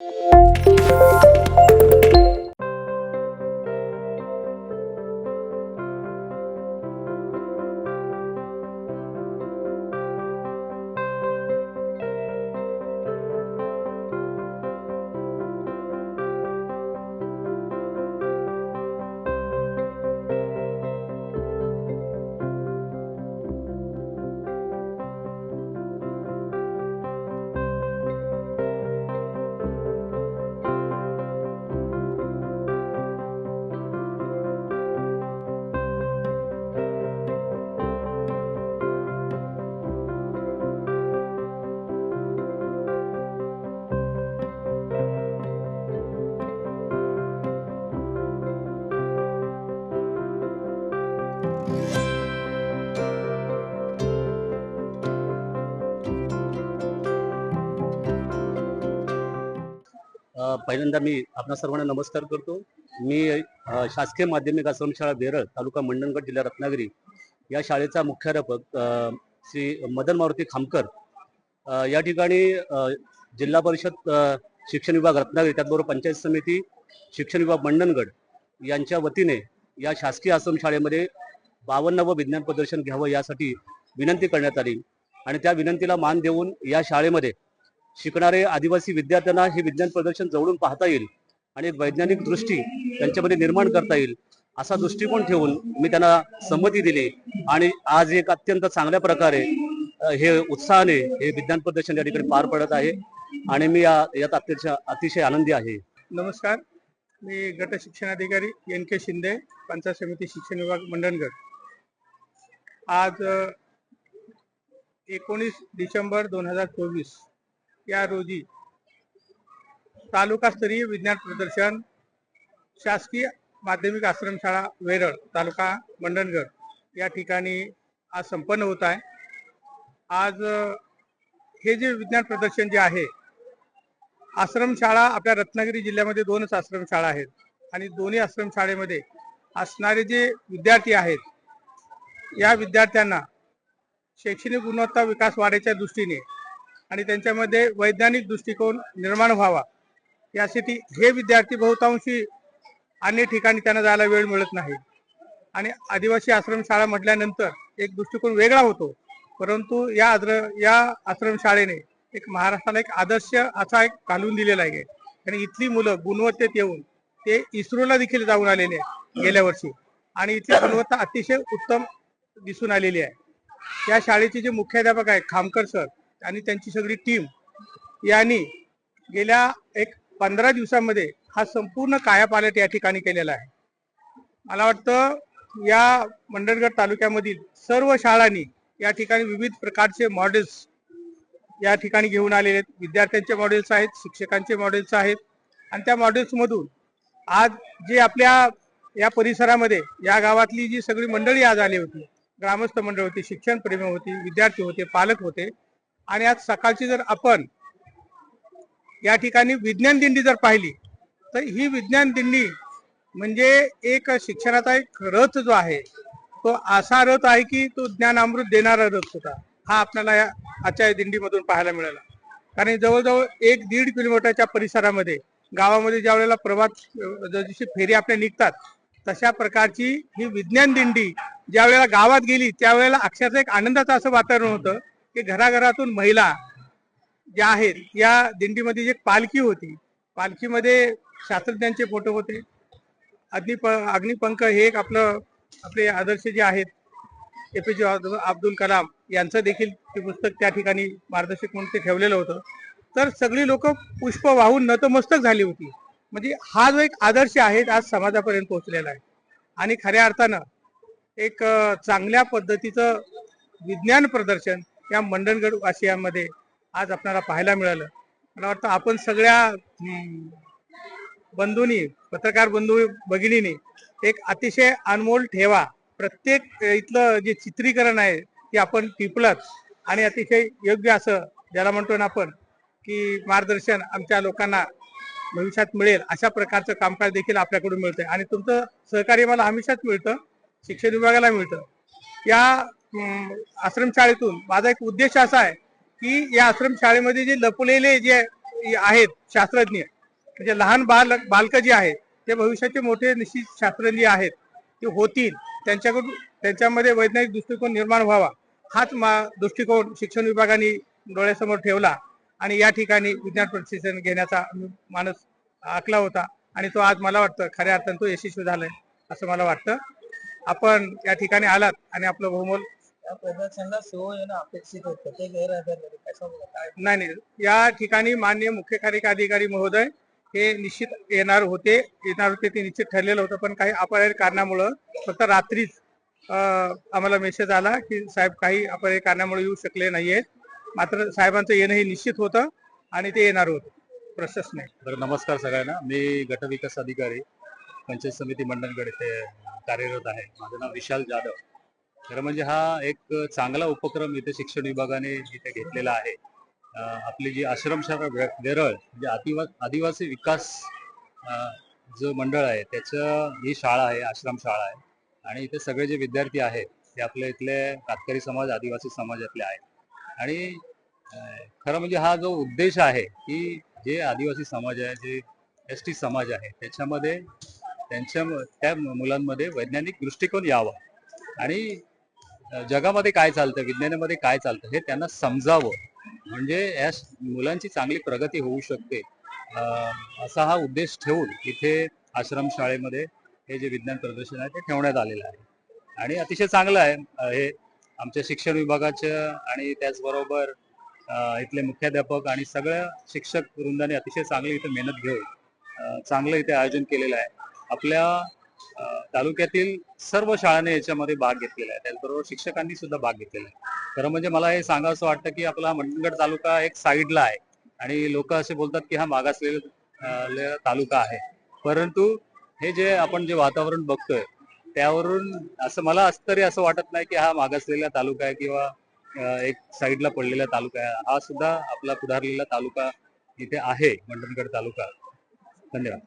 Música पहिल्यांदा मी आपणा सर्वांना नमस्कार करतो. मी शासकीय माध्यमिक आश्रमशाळा बेरळ तालुका मंडणगड जिल्हा रत्नागिरी. या शाळेचा मुख्याध्यापक श्री मदन मारुती खामकर या ठिकाणी जिल्हा परिषद शिक्षण विभाग रत्नागिरी त्याचबरोबर पंचायत समिती शिक्षण विभाग मंडणगड यांच्या वतीने या शासकीय आश्रमशाळेमध्ये बावन्नावं विज्ञान प्रदर्शन घ्यावं यासाठी विनंती करण्यात आली. आणि त्या विनंतीला मान देऊन या शाळेमध्ये शिकणारे आदिवासी विद्यार्थ्यांना हे विज्ञान प्रदर्शन जवळून पाहता येईल आणि एक वैज्ञानिक दृष्टी त्यांच्यामध्ये निर्माण करता येईल असा दृष्टिकोन ठेवून मी त्यांना संमती दिली. आणि आज एक अत्यंत चांगल्या प्रकारे हे उत्साहाने हे विज्ञान प्रदर्शन या ठिकाणी पार पडत आहे आणि मी या- यात अतिशय अतिशय आनंदी आहे. नमस्कार. मी गट शिक्षणाधिकारी एन के शिंदे पंचायत समिती शिक्षण विभाग मंडणगड. आज एकोणीस डिसेंबर दोन हजार चोवीस या रोजी तालुकास्तरीय विज्ञान प्रदर्शन शासकीय माध्यमिक आश्रमशाळा वेरळ तालुका मंडणगड या ठिकाणी आज संपन्न होत आहे. आज हे जे विज्ञान प्रदर्शन जे आहे आश्रमशाळा आपल्या रत्नागिरी जिल्ह्यामध्ये दोनच आश्रमशाळा आहेत आणि दोन्ही आश्रमशाळेमध्ये असणारे जे विद्यार्थी आहेत या विद्यार्थ्यांना शैक्षणिक गुणवत्ता विकास वाढायच्या दृष्टीने आणि त्यांच्यामध्ये वैज्ञानिक दृष्टिकोन निर्माण व्हावा. यासाठी हे विद्यार्थी बहुतांशी अन्य ठिकाणी त्यांना जायला वेळ मिळत नाही. आणि आदिवासी आश्रमशाळा म्हटल्यानंतर एक दृष्टिकोन वेगळा होतो. परंतु या आद्र या आश्रमशाळेने एक महाराष्ट्राला एक आदर्श असा एक घालून दिलेला आहे. आणि इथली मुलं गुणवत्तेत येऊन ते इस्रोला देखील जाऊन आलेले आहे गेल्या वर्षी. आणि इथली गुणवत्ता अतिशय उत्तम दिसून आलेली आहे. या शाळेचे जे मुख्याध्यापक आहेत खामकर सर आणि त्यांची सगळी टीम यांनी गेल्या एक पंधरा दिवसामध्ये हा संपूर्ण कायापालट या ठिकाणी केलेला आहे. मला वाटतं या मंडणगड तालुक्यामधील सर्व शाळांनी या ठिकाणी विविध प्रकारचे मॉडेल्स या ठिकाणी घेऊन आलेले आहेत. विद्यार्थ्यांचे मॉडेल्स आहेत शिक्षकांचे मॉडेल्स आहेत. आणि त्या मॉडेल्समधून आज जे आपल्या या परिसरामध्ये या गावातली जी सगळी मंडळी आज आली होती ग्रामस्थ मंडळ होती शिक्षण प्रेमी होती विद्यार्थी होते पालक होते आणि आज सकाळची जर आपण या ठिकाणी विज्ञान दिंडी जर पाहिली तर ही विज्ञान दिंडी म्हणजे एक शिक्षणाचा एक रथ जो आहे तो असा रथ आहे की तो ज्ञानामृत देणारा रथ होता हा आपल्याला या आजच्या दिंडीमधून पाहायला मिळाला. कारण जवळजवळ एक दीड किलोमीटरच्या परिसरामध्ये गावामध्ये ज्या वेळेला प्रभात जशी फेरी आपल्या निघतात तशा प्रकारची ही विज्ञान दिंडी ज्या वेळेला गावात गेली त्यावेळेला अक्षरशः एक आनंदाचं असं वातावरण होतं. की घराघरातून महिला ज्या आहेत या दिंडीमध्ये जी पालखी होती पालखीमध्ये शास्त्रज्ञांचे फोटो होते. अग्निप अग्निपंख हे एक आपलं आपले आदर्श जे आहेत ए पी जे अब्दुल कलाम यांचं देखील ते पुस्तक त्या ठिकाणी मार्गदर्शक म्हणून ते ठेवलेलं होतं. तर सगळी लोक पुष्प वाहून नतमस्तक झाली होती. म्हणजे हा जो एक आदर्श आहे आज समाजापर्यंत पोहोचलेला आहे. आणि खऱ्या अर्थानं एक चांगल्या पद्धतीचं विज्ञान प्रदर्शन या मंडणगड वासियांमध्ये आज आपल्याला पाहायला मिळालं. मला वाटतं आपण सगळ्या बंधूंनी पत्रकार बंधू भगिनींनी एक अतिशय अनमोल ठेवा. प्रत्येक इथलं जे चित्रीकरण आहे ते आपण टिपलंच आणि अतिशय योग्य असं ज्याला म्हणतो ना आपण की मार्गदर्शन आमच्या लोकांना भविष्यात मिळेल अशा प्रकारचं कामकाज देखील आपल्याकडून मिळतंय. आणि तुमचं सहकार्य मला हमेशाच मिळतं शिक्षण विभागाला मिळतं. या आश्रमशाळेतून माझा एक उद्देश असा आहे की या आश्रमशाळेमध्ये जे लपलेले जे आहेत शास्त्रज्ञ म्हणजे लहान बालक बालकं जी आहेत ते भविष्याचे मोठे निश्चित शास्त्रज्ञ आहेत ते होतील. त्यांच्याकडून त्यांच्यामध्ये वैज्ञानिक दृष्टिकोन निर्माण व्हावा. हाच मा दृष्टिकोन शिक्षण विभागाने डोळ्यासमोर ठेवला आणि या ठिकाणी विज्ञान प्रशिक्षण घेण्याचा मानस आखला होता आणि तो आज मला वाटतं खऱ्या अर्थानं तो यशस्वी झालाय असं मला वाटतं. आपण या ठिकाणी आलात आणि आपलं बहुमोल या प्रदर्शनाला शो येणं अपेक्षित होतं. ते गैरहजर कशामुळे काय नाही नाही. या ठिकाणी माननीय मुख्य कार्यकारी अधिकारी महोदय हे निश्चित येणार होते. येणार होते ते निश्चित ठरलेलं होतं. पण काही अपरिहार्य कारणामुळं फक्त रात्रीच आम्हाला मेसेज आला की साहेब काही अपरिहार्य कारणामुळे येऊ शकले नाहीयेत. मात्र साहेबांचं येणं हे निश्चित होतं आणि ते येणार होतं. प्रशस्त नाही. बरं नमस्कार सगळ्यांना. मी गटविकास अधिकारी पंचायत समिती मंडणगड येथे कार्यरत आहे. माझं नाव विशाल जाधव. खरं म्हणजे हा एक चांगला उपक्रम इथे शिक्षण विभागाने इथे घेतलेला आहे. आपली जी आश्रमशाळा वे- वेरळ म्हणजे आदिवा आदिवासी विकास जो मंडळ आहे त्याचं ही शाळा आहे आश्रमशाळा आहे. आणि इथे सगळे जे विद्यार्थी आहेत ते आपल्या इथले कातकरी समाज आदिवासी समाजातले आहेत. आणि खरं म्हणजे हा जो उद्देश आहे की जे आदिवासी समाज आहे जे एस टी समाज आहे त्याच्यामध्ये त्यांच्या त्या मुलांमध्ये वैज्ञानिक दृष्टिकोन यावा. आणि जगामध्ये काय चालतं विज्ञानामध्ये काय चालतं हे त्यांना समजावं. म्हणजे या मुलांची चांगली प्रगती होऊ शकते. असा हा उद्देश ठेवून इथे आश्रमशाळेमध्ये हे जे विज्ञान प्रदर्शन आहे ते ठेवण्यात आलेलं आहे. आणि अतिशय चांगलं आहे. हे आमच्या शिक्षण विभागाचं आणि त्याचबरोबर इथले मुख्याध्यापक आणि सगळ्या शिक्षक वृंदाने अतिशय चांगली इथे मेहनत घेऊन चांगलं इथे आयोजन केलेलं आहे. आपल्या तालुक्यातील सर्व शाळांनी याच्यामध्ये भाग घेतलेला आहे. त्याचबरोबर शिक्षकांनी सुद्धा भाग घेतलेला आहे. खरं म्हणजे मला हे सांगावं असं वाटतं की आपला मंडणगड तालुका एक साईडला आहे. आणि लोक असे बोलतात की हा मागासलेला तालुका आहे. परंतु हे जे आपण जे वातावरण बघतोय त्यावरून असं मला असं तरी असं वाटत नाही की हा मागासलेला तालुका आहे किंवा एक साईडला पडलेला तालुका आहे. हा सुद्धा आपला पुढारलेला तालुका इथे आहे मंडणगड तालुका. धन्यवाद.